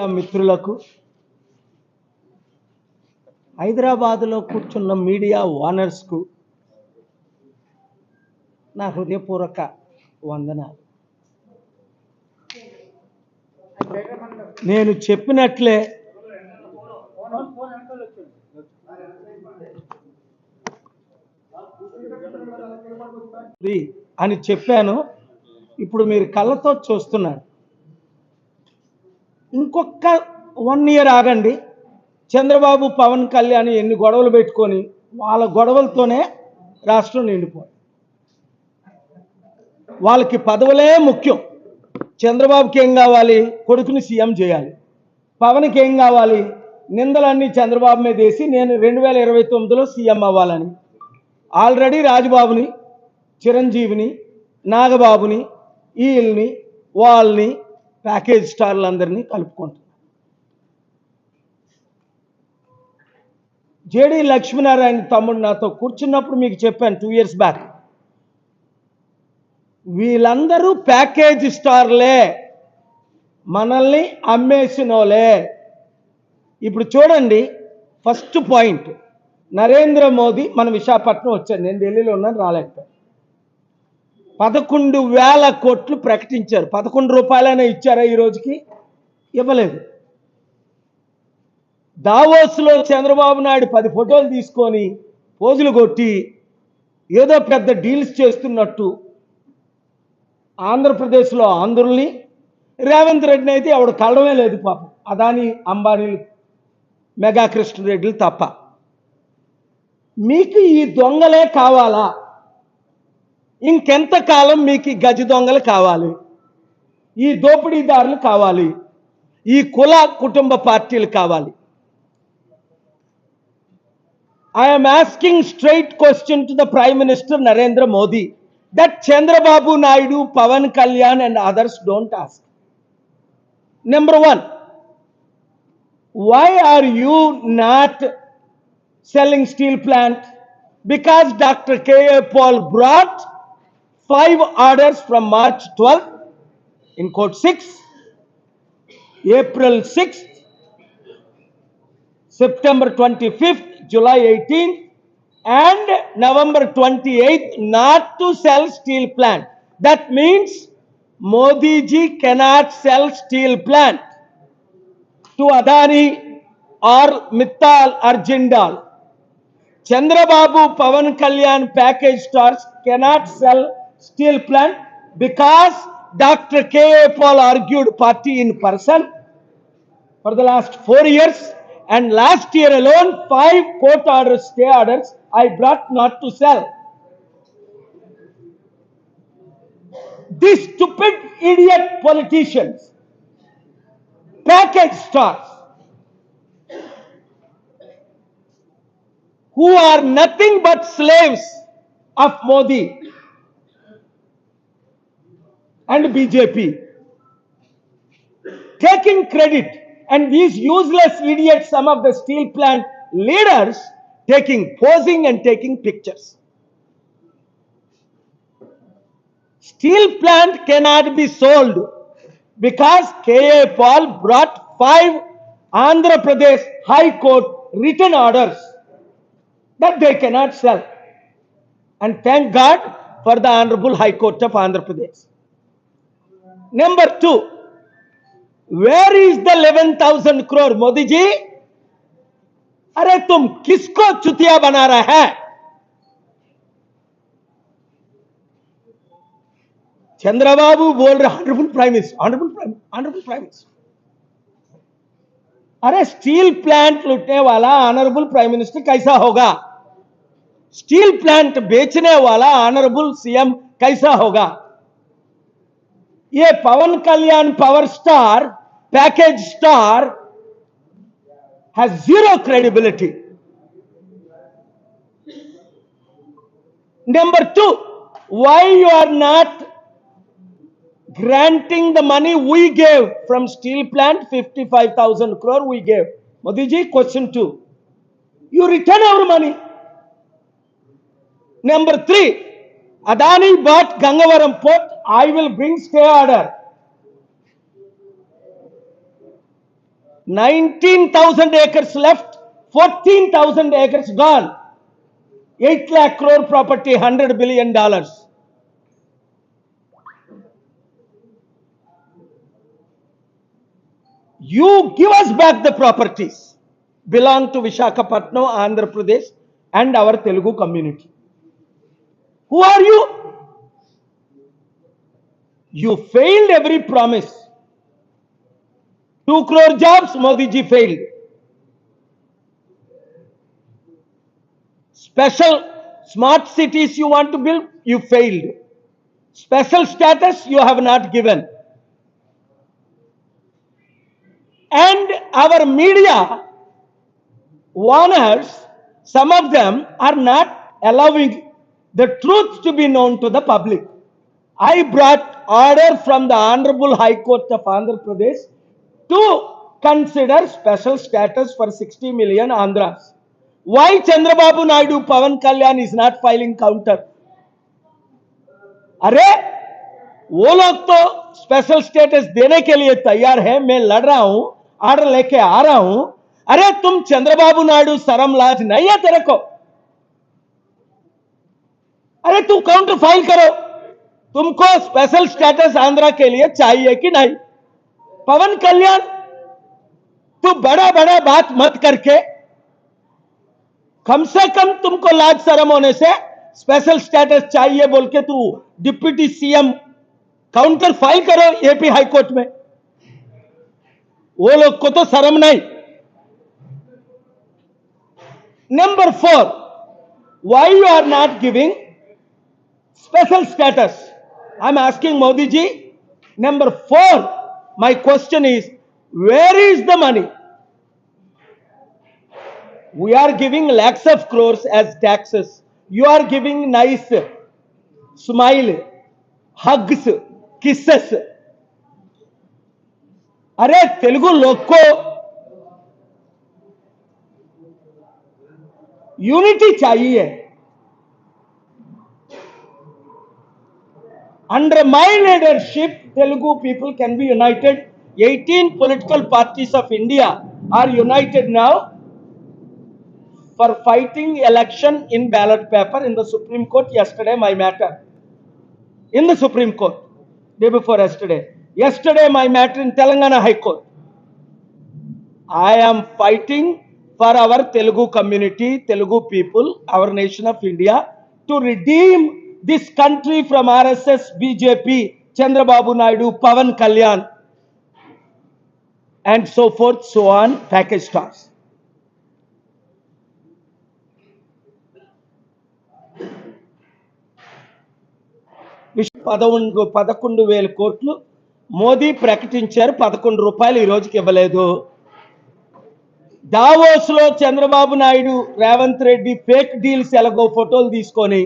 Media మిత్రులకు హైదరాబాదులో కూర్చున్న మీడియా ఓనర్స్కు నా హృదయపూర్వక వందనాలు. నేను చెప్పినట్లే అని చెప్పాను. ఇప్పుడు మీరు కళ్ళతో చూస్తున్నారు. ఇంకొక వన్ ఇయర్ ఆగండి. చంద్రబాబు పవన్ కళ్యాణ్ ఎన్ని గొడవలు పెట్టుకొని వాళ్ళ గొడవలతోనే రాష్ట్రం నిండిపోయింది. వాళ్ళకి పదవులే ముఖ్యం. చంద్రబాబుకి ఏం కావాలి? కొడుకుని సీఎం చేయాలి. పవన్కి ఏం కావాలి? నిందలన్నీ చంద్రబాబు మీద వేసి నేను రెండు వేల ఇరవై తొమ్మిదిలో సీఎం అవ్వాలని ఆల్రెడీ రాజబాబుని చిరంజీవిని నాగబాబుని వీళ్ళని వాళ్ళని ప్యాకేజ్ స్టార్లందరినీ కలుపుకుంటున్నారు జేడి లక్ష్మీనారాయణ తమ్ముడు నాతో కూర్చున్నప్పుడు మీకు చెప్పాను టూ ఇయర్స్ బ్యాక్ వీళ్ళందరూ ప్యాకేజ్ స్టార్లే. మనల్ని అమ్మేసినోలే. ఇప్పుడు చూడండి ఫస్ట్ పాయింట్ నరేంద్ర మోదీ మన విశాఖపట్నం వచ్చాను నేను ఢిల్లీలో ఉన్నాను రాలేకపోయాను. పదకొండు వేల కోట్లు ప్రకటించారు. పదకొండు రూపాయలైనా ఇచ్చారా ఈ రోజుకి? ఇవ్వలేదు. దావోస్లో చంద్రబాబు నాయుడు పది ఫోటోలు తీసుకొని పోజులు కొట్టి ఏదో పెద్ద డీల్స్ చేస్తున్నట్టు ఆంధ్రప్రదేశ్లో ఆంధ్రుల్ని రేవంత్ రెడ్డిని అయితే ఎవడు కలవమే లేదు పాపం. అదాని అంబానీలు మెగా కృష్ణరెడ్డిలు తప్ప. మీకు ఈ దొంగలే కావాలా? ఇంకెంతకాలం మీకు గజ దొంగలు కావాలి ఈ దోపిడీదారులు కావాలి ఈ కుల కుటుంబ పార్టీలు కావాలి I'm asking straight question to the prime minister Narendra Modi that Chandrababu Naidu Pawan Kalyan and others don't ask number one why are you not selling steel plant Because Dr. K.A. Paul brought five orders from March 12th in court 6, April 6th, September 25th, July 18th, and November 28th not to sell steel plant. That means Modi ji cannot sell steel plant to Adani or Mittal or Jindal. Chandrababu Pavan Kalyan package stores cannot sell steel plant because Dr. K.A. Paul argued party in person for the last four years and last year alone five court orders, stay orders I brought not to sell. These stupid idiot politicians package stores who are nothing but slaves of Modi and BJP taking credit and these useless idiots some of the steel plant leaders taking posing and taking pictures steel plant cannot be sold because K.A. Paul brought five Andhra Pradesh High Court written orders that they cannot sell. And thank God for the Honorable High Court of Andhra Pradesh. Number two, where is the 11,000 crore? Modi ji, अरे तुम किसको चुतिया बना रहा है? चंद्रबाबू बोल रहे honourable prime minister honourable prime honourable prime minister अरे steel plant लूटने वाला ऑनरेबल प्राइम मिनिस्टर कैसा होगा? स्टील प्लांट बेचने वाला ऑनरेबल सीएम कैसा होगा? ये Pawan Kalyan power star package star has zero credibility. Number two, why you are not granting the money we gave from steel plant 55,000 crore we gave. Modi ji, question two. You return our money. Number three, Adani bought Gangavaram port. I will bring stay order. 19,000 acres left, 14,000 acres gone. 8 lakh crore property, 100 billion dollars. You give us back the properties belong to Vishakhapatnam, Andhra Pradesh and our Telugu community. Who are you? You failed every promise. Two crore jobs, Modi ji failed. Special smart cities you want to build, you failed. Special status you have not given. And our media warners, some of them are not allowing the truth to be known to the public. I brought order from the Honorable High Court of Andhra Pradesh to consider special status for 60 million Andhras. Why Chandrababu Naidu Pavan Kalyan is not filing counter? अरे वो लोग तो special status देने के लिए तैयार है मैं लड़ रहा हूँ ऑर्डर लेके आ रहा हूँ अरे तुम चंद्रबाबू नायडू शर्म लाज नहीं है तेरे को अरे तू काउंटर फ़ाइल करो। तुमको स्पेशल स्टेटस आंध्रा के लिए चाहिए कि नहीं? पवन कल्याण, तू बड़ा बड़ा बात मत करके, कम से कम तुमको लाज शर्म होने से स्पेशल स्टेटस चाहिए बोल के तू डिप्यूटी सीएम काउंटर फ़ाइल करो एपी हाई कोर्ट में। वो लोग को तो शर्म नहीं। Number four why you are not giving special status. I'm asking Modi ji. Number four, my question is, where is the money? We are giving lakhs of crores as taxes. You are giving nice smile, hugs, kisses. अरे तेलुगु लोग को unity चाहिए Under my leadership, Telugu people can be united. 18 political parties of India are united now for fighting election in ballot paper in the Supreme Court yesterday, my matter. In the Supreme Court, day before yesterday. Yesterday, my matter in Telangana High Court. I am fighting for our Telugu community, Telugu people, our nation of India, to redeem this country from RSS BJP Chandrababu Naidu Pawan Kalyan and so forth so on package stars పదకొండు పదకొండు వేల కోట్లు మోదీ ప్రకటించారు పదకొండు రూపాయలు ఈ రోజుకి ఇవ్వలేదు. దావోస్లో చంద్రబాబు నాయుడు రేవంత్ రెడ్డి ఫేక్ డీల్స్ ఎలాగో ఫోటోలు తీసుకొని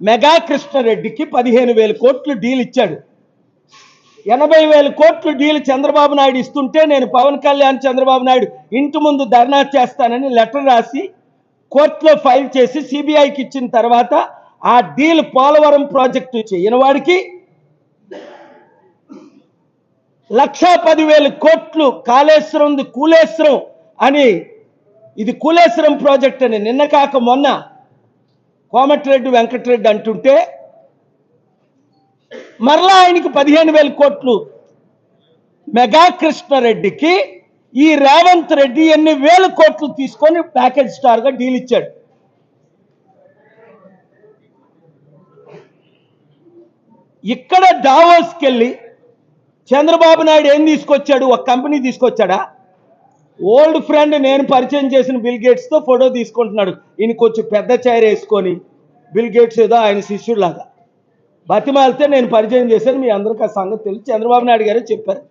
మెగా కృష్ణారెడ్డికి పదిహేను వేల కోట్లు డీల్ ఇచ్చాడు. ఎనభై వేల కోట్లు డీల్ చంద్రబాబు నాయుడు ఇస్తుంటే నేను పవన్ కళ్యాణ్ చంద్రబాబు నాయుడు ఇంటి ముందు ధర్నా చేస్తానని లెటర్ రాసి కోర్టులో ఫైల్ చేసి సిబిఐకి ఇచ్చిన తర్వాత ఆ డీల్ పోలవరం ప్రాజెక్టు చేయని వాడికి లక్షా పదివేల కోట్లు కాళేశ్వరం కూలేశ్వరం అని ఇది కూలేశ్వరం ప్రాజెక్ట్ అని నిన్న కాక మొన్న కోమటిరెడ్డి వెంకటరెడ్డి అంటుంటే మరలా ఆయనకి పదిహేను వేల కోట్లు మెగా కృష్ణారెడ్డికి ఈ రేవంత్ రెడ్డి ఎన్ని వేల కోట్లు తీసుకొని ప్యాకేజ్ స్టార్గా డీల్ ఇచ్చాడు. ఇక్కడ డావోస్కి వెళ్ళి చంద్రబాబు నాయుడు ఏం తీసుకొచ్చాడు? ఒక కంపెనీ తీసుకొచ్చాడా? ఓల్డ్ ఫ్రెండ్ నేను పరిచయం చేసిన బిల్ గేట్స్తో ఫోటో తీసుకుంటున్నాడు. ఈయన కొంచెం పెద్ద చైర్ వేసుకొని బిల్ గేట్స్ ఏదో ఆయన శిష్యుడిలాగా బతిమాలితే నేను పరిచయం చేశాను మీ అందరికీ ఆ సంగతి తెలుసు. చంద్రబాబు నాయుడు గారే చెప్పారు.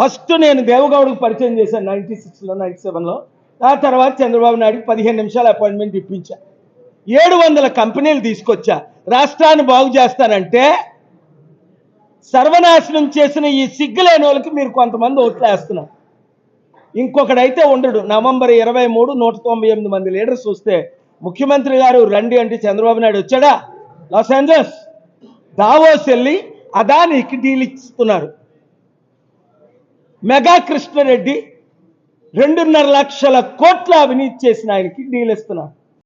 ఫస్ట్ నేను దేవగౌడకు పరిచయం చేశాను నైన్టీ సిక్స్లో నైన్టీ సెవెన్లో. ఆ తర్వాత చంద్రబాబు నాయుడుకి పదిహేను నిమిషాలు అపాయింట్మెంట్ ఇప్పించా. ఏడు వందల కంపెనీలు తీసుకొచ్చా. రాష్ట్రాన్ని బాగు చేస్తానంటే సర్వనాశనం చేసిన ఈ సిగ్గులేని వాళ్ళకి మీరు కొంతమంది ఓట్లు వేస్తున్నారు ఇంకొకడైతే ఉండడు. నవంబర్ ఇరవై మూడు నూట తొంభై ఎనిమిది మంది లీడర్స్ చూస్తే ముఖ్యమంత్రి గారు రండి అంటే చంద్రబాబు నాయుడు వచ్చాడా? లాస్ ఏంజల్స్ దావోస్ వెళ్ళి అదానికి డీల్ ఇస్తున్నారు మెగా కృష్ణారెడ్డి రెండున్నర లక్షల కోట్ల అవినీతి చేసిన ఆయనకి డీల్ ఇస్తున్నారు.